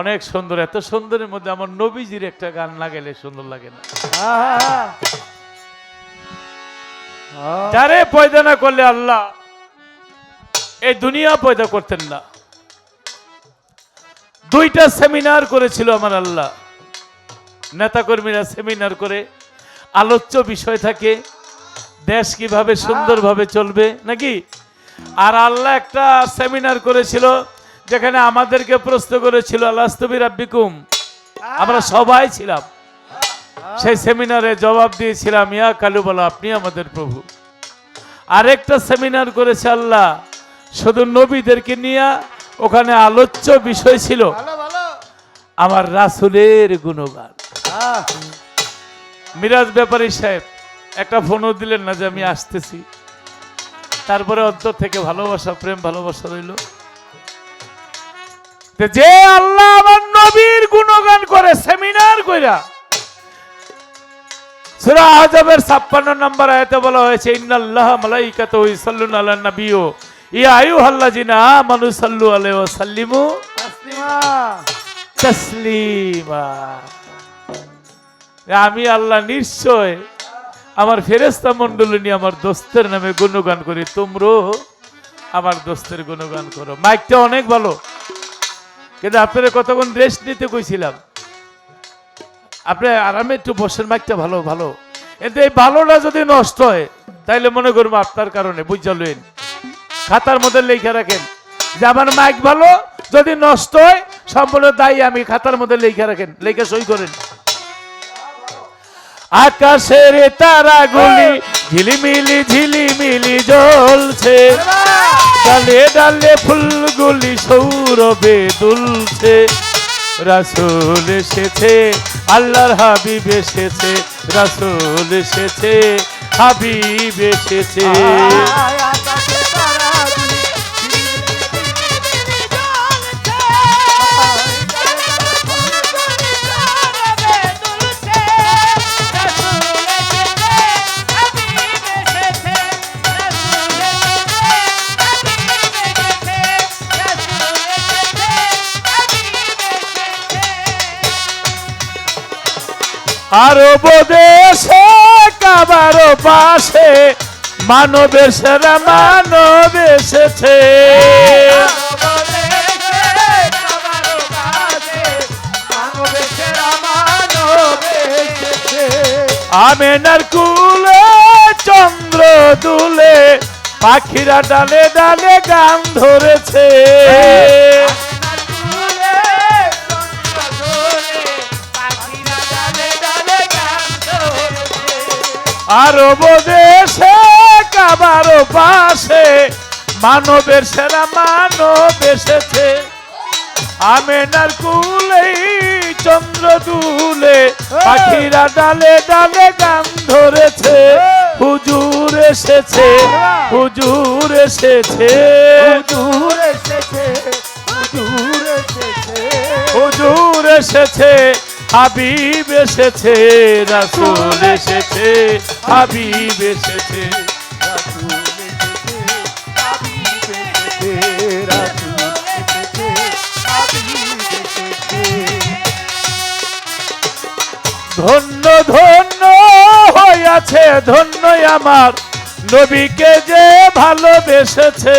অনেক সুন্দর, এত সুন্দরের মধ্যে আমার নবীজির একটা গান লাগাইলে সুন্দর লাগে না। যারে পয়দা না করলে আল্লাহ, এই দুনিয়া পয়দা করতেন না। দুইটা সেমিনার করেছিল আমার আল্লাহ। নেতাকর্মীরা সেমিনার করে, আলোচ্য বিষয় থাকে, দেশ কীভাবে সুন্দরভাবে চলবে, নাকি? আর আল্লাহ একটা সেমিনার করেছিল যেখানে আমাদেরকে প্রশ্ন করেছিল আল্লাহস্তবির আব্বিকুম আমরা সবাই ছিলাম। সেই সেমিনারে জবাব দিয়েছিলাম ইয়া কালুবালা আপনি আমাদের প্রভু। আরেকটা সেমিনার করেছে আল্লাহ শুধু নবীদেরকে নিয়ে ওখানে আলোচ্য বিষয় ছিল আমার রাসুলের গুণগান। মিরাজ ব্যাপারী সাহেব একটা ফোনও দিলেন না যে আমি আসতেছি। তারপরে অন্তর থেকে ভালোবাসা প্রেম ভালোবাসা রইল। যে আল্লাহ আমার নবীর গুণগান করে সেমিনার কইরা। সূরা আহজাবের 56 নম্বর বলা হয়েছে, ইন্নাল্লাহ মালাইকাতাহু ইসাল্লুনা নাবিয়্যু। ইয়া আমানু সাল্লু আলাইহি ওয়া সাল্লিমু তাসলিমা। তাসলিমা আমি আল্লাহ নিশ্চয় আমার ফেরেস্তা মন্ডলী নিয়ে আমার দোস্তের নামে গুণগান করি। তোমরও আমার দোস্তের গুণগান করো। মাইকটা অনেক ভালো। কিন্তু আপনারা কতক্ষণ রেস্ট নিতে কইছিলাম। আপনি আরামে একটু বসেন, মাইকটা ভালো ভালো। কিন্তু এই ভালোটা যদি নষ্ট হয়, তাইলে মনে করব আপনার কারণে বুঝালেন খাতার মধ্যে লেখা রাখেন, যে আমার মাইক ভালো, যদি নষ্ট হয়, সম্পূর্ণ দায়ী আমি, খাতার মধ্যে লেখা রাখেন, লেখা সই করেন। আকাশের তারাগুলি ঝিলিমিলি ঝিলিমিলি জ্বলছে। ডালে ডালে ফুলগুলি সৌরভে দুলছে। রাসুল এসেছে আল্লাহর হাবিব এসেছে রাসুল এসেছে হাবিব এসেছে। আরব দেশে কাবার পাশে মানবের সেরা মানব এসেছে আমেনার কুলে, চন্দ্র দুলে, পাখিরা ডালে ডালে গান ধরেছে। আরব দেশে কাবার পাশে মানবের সেরা মানব এসেছে। আমেনার কুলেই চন্দ্র দুলে পাখিরা ডালে ডালে গান ধরেছে। হুজুর এসেছে হুজুর এসেছে। দূর এসেছে দূর এসেছে। হুজুর এসেছে হাবিব এসেছে রাসূল এসেছে হাবিব এসেছে। ধন্য ধন্য হইয়াছে ধন্য আমার। নবীকে যে ভালোবেসেছে।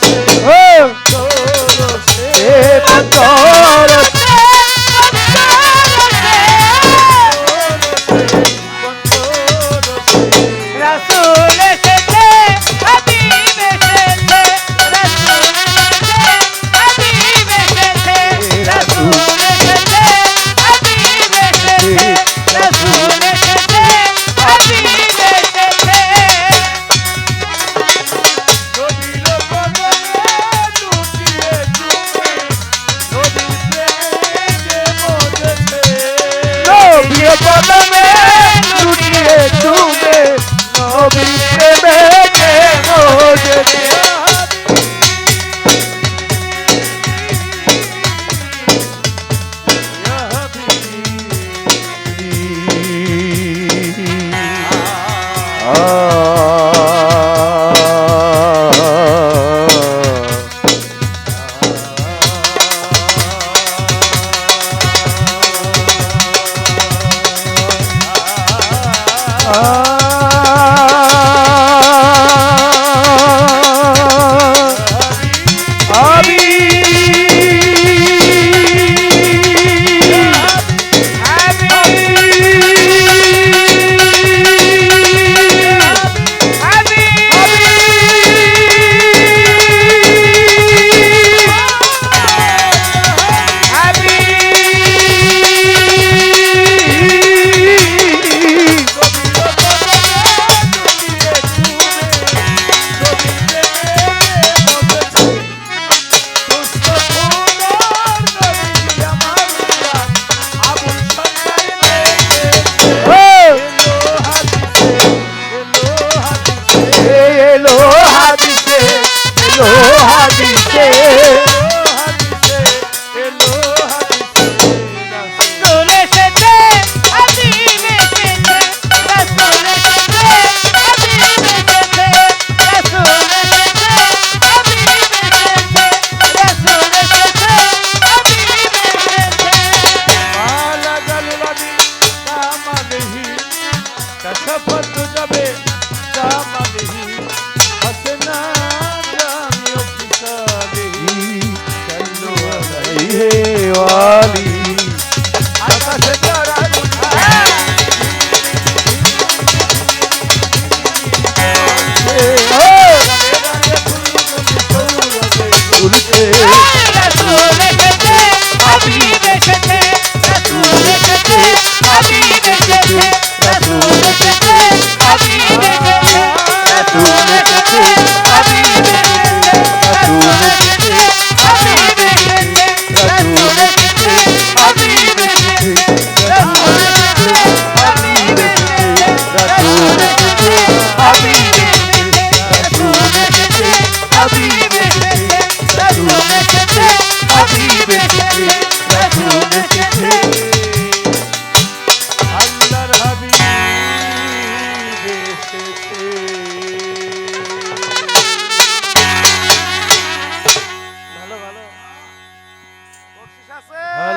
Dios. নবীর